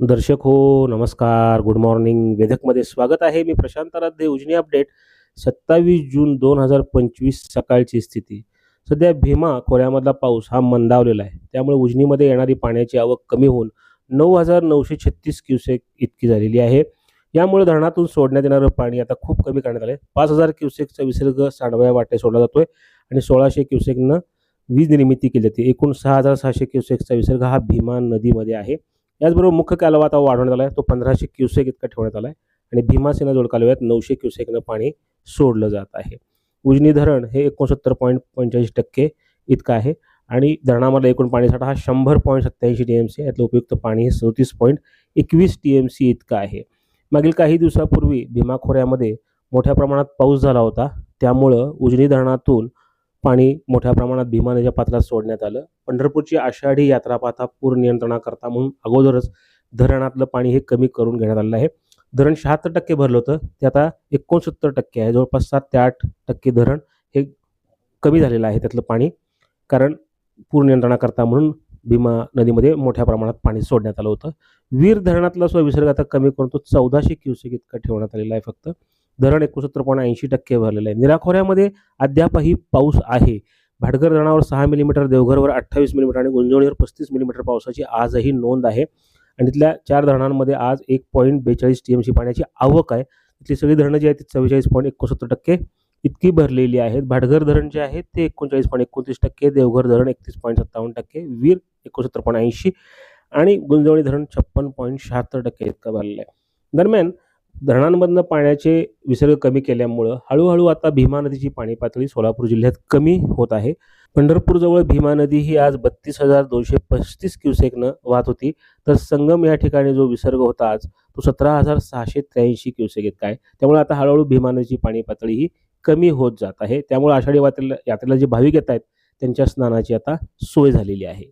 दर्शक हो नमस्कार. गुड मॉर्निंग वेधकमध्ये स्वागत आहे. मी प्रशांत आराध्य उजनी अपडेट. सत्तावीस जून दोन हजार पंचवीस सकाळची स्थिती. सध्या भीमा खोऱ्यामधला पाऊस हा मंदावलेला आहे. त्यामुळे उजनीमध्ये येणारी पाण्याची आवक कमी होऊन नऊ हजार नऊशे छत्तीस क्युसेक इतकी झालेली आहे. यामुळे धरणातून सोडण्यात येणारं पाणी आता खूप कमी करण्यात आलं आहे पाच हजार क्युसेकचा विसर्ग सांडव्या वाटे सोडला जातोय आणि सोळाशे क्युसेकनं वीज निर्मिती केली जाते. एकूण सहा हजार सहाशे क्युसेकचा विसर्ग हा भीमा नदीमध्ये आहे. याचबरोबर मुख्य कालवा आता वाढवण्यात आला आहे तो पंधराशे क्युसेक इतका ठेवण्यात आला आहे आणि भीमासेना जोड कालव्यात नऊशे क्युसेकनं पाणी सोडलं जात आहे. उजनी धरण हे एकोणसत्तर पॉईंट पंच्याऐंशी टक्के इतकं आहे. आणि धरणामधला एकूण पाणीसाठा हा शंभर पॉईंट सत्त्याऐंशी टी एम सी यातलं उपयुक्त पाणी हे सदतीस पॉईंट एकवीस टी एम सी इतकं आहे. मागील काही दिवसापूर्वी भीमा खोऱ्यामध्ये मोठ्या प्रमाणात पाऊस झाला होता. त्यामुळं उजनी धरणातून पाणी मोठ्या प्रमाणात भीमा नदीच्या पात्रात सोडण्यात आलं. पंढरपूरची आषाढी यात्रा पाहता पूर नियंत्रणाकरता म्हणून अगोदरच धरणातलं पाणी हे कमी करून घेण्यात आलेलं आहे. धरण शहात्तर टक्के भरलं होतं. ते आता एकोणसत्तर टक्के आहे. जवळपास सात ते आठ टक्के धरण हे कमी झालेलं आहे त्यातलं पाणी. कारण पूर नियंत्रणाकरता म्हणून भीमा नदीमध्ये मोठ्या प्रमाणात पाणी सोडण्यात आलं होतं. वीर धरणातला सुद्धा विसर्ग आता कमी करून तो चौदाशे क्युसेक इतका ठेवण्यात आलेला आहे फक्त. धरण एकोणसत्तर पॉईंट ऐंशी टक्के भरलेलं आहे. निराखोऱ्यामध्ये अद्यापही पाऊस आहे. भाटघर धरणावर सहा मिलीमीटर देवघरवर अठ्ठावीस मिलीमीटर आणि गुंजवणीवर पस्तीस मिलीमीटर पावसाची आजही नोंद आहे. आणि तिथल्या चार धरणांमध्ये आज एक पॉईंट बेचाळीस टी एम सी पाण्याची आवक आहे. तिथली सगळी धरणं जी आहेत ती चव्वेचाळीस पॉईंट एकोणसत्तर टक्के इतकी भरलेली आहेत. भाटघर धरण जे आहे ते एकोणचाळीस पॉईंट एकोणतीस टक्के देवघर धरण एकतीस पॉईंट सत्तावन्न टक्के वीर एकोणसत्तर पॉईंट ऐंशी आणि गुंजवणी धरण छप्पन पॉईंट शहात्तर टक्के इतकं भरलेलं आहे. दरम्यान धरणांमधनं पाण्याचे विसर्ग कमी केल्यामुळं हळूहळू आता भीमा नदीची पाणी पातळी सोलापूर जिल्ह्यात कमी होत आहे. पंढरपूरजवळ भीमा नदी ही आज बत्तीस हजार दोनशे पस्तीस क्युसेकनं वाहत होती. तर संगम या ठिकाणी जो विसर्ग होता आज तो सतरा हजार सहाशे त्र्याऐंशी क्युसेक इतका आहे. त्यामुळे आता हळूहळू भीमा नदीची पाणी पातळी ही कमी होत जात आहे. त्यामुळे आषाढी यात्रेला यात्रेला जे भाविक येत आहेत त्यांच्या स्नानाची आता सोय झालेली आहे.